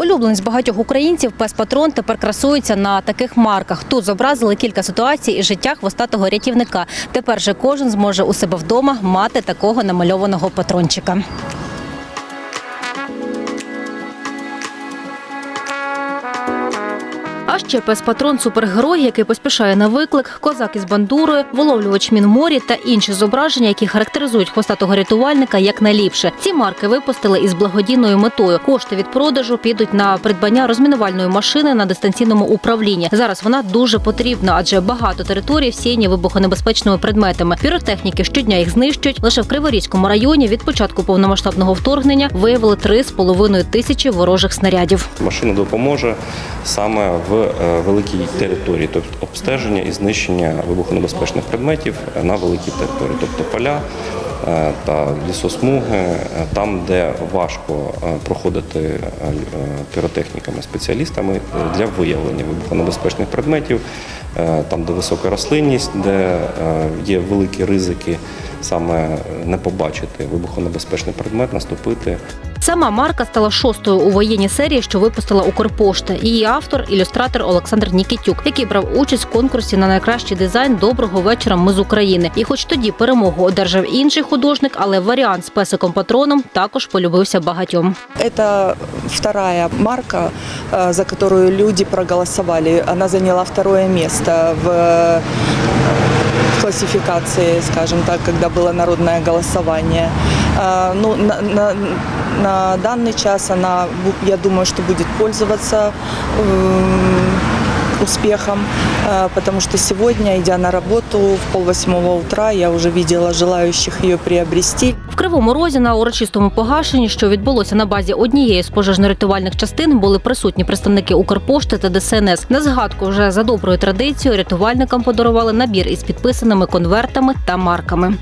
Улюбленість багатьох українців пес патрон тепер красується на таких марках. Тут зобразили кілька ситуацій із життя хвостатого рятівника. Тепер же кожен зможе у себе вдома мати такого намальованого патрончика. А ще пес патрон супергерой, який поспішає на виклик, козак із бандурою, виловлювач мін в морі та інші зображення, які характеризують хвостатого рятувальника як найліпше. Ці марки випустили із благодійною метою. Кошти від продажу підуть на придбання розмінувальної машини на дистанційному управлінні. Зараз вона дуже потрібна, адже багато територій всіяні вибухонебезпечними предметами. Піротехніки щодня їх знищують. Лише в Криворізькому районі від початку повномасштабного вторгнення виявили 3,5 тисячі ворожих снарядів. Машина допоможе саме в е, великій території, тобто обстеження і знищення вибухонебезпечних предметів на великій території, тобто поля е, та лісосмуги, е, там, де важко проходити піротехніками, спеціалістами е, для виявлення вибухонебезпечних предметів, там, де висока рослинність, де є великі ризики саме не побачити вибухонебезпечний предмет, наступити Сама марка стала шостою у воєнній серії, що випустила Укрпошта. Її автор ілюстратор Олександр Нікітюк, який брав участь в конкурсі на найкращий дизайн Доброго вечора. Ми з України. І, хоч тоді перемогу одержав інший художник, але варіант з песиком патроном також полюбився багатьом. Это вторая марка, э, за которую люди проголосовали. Она заняла второе место в э, в классификации, скажем так, когда было народное голосование. А, Ну, на, на- на данный час она, я думаю, что будет пользоваться успехом, э, потому что сегодня, идя на работу в полвосьмого утра, я уже видела желающих ее приобрести. В Кривому Розі на урочистому погашенні, що відбулося на базі однієї з пожежно-рятувальних частин, були присутні представники Укрпошти та ДСНС. На згадку вже за доброю традицією рятувальникам подарували набір із підписаними конвертами та марками.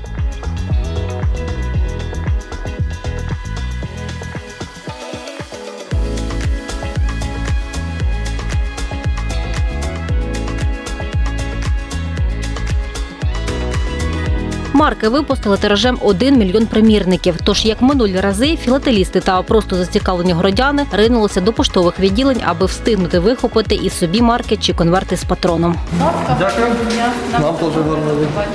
Марки випустили тиражем 1 мільйон примірників. Тож, як минулі рази, філателісти та просто зацікавлені городяни ринулися до поштових відділень, аби встигнути вихопити і собі марки чи конверти з патроном. Дякую. Нам теж гарно.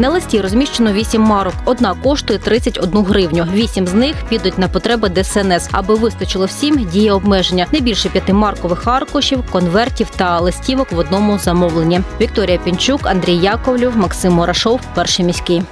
На листі розміщено 8 марок. Одна коштує 31 гривню. Вісім з них підуть на потреби ДСНС. Аби вистачило всім, діє обмеження. Не більше п'яти маркових аркушів, конвертів та листівок в одному замовленні. Вікторія Пінчук, Андрій Яковлів, Максим Мурашов, перший міський.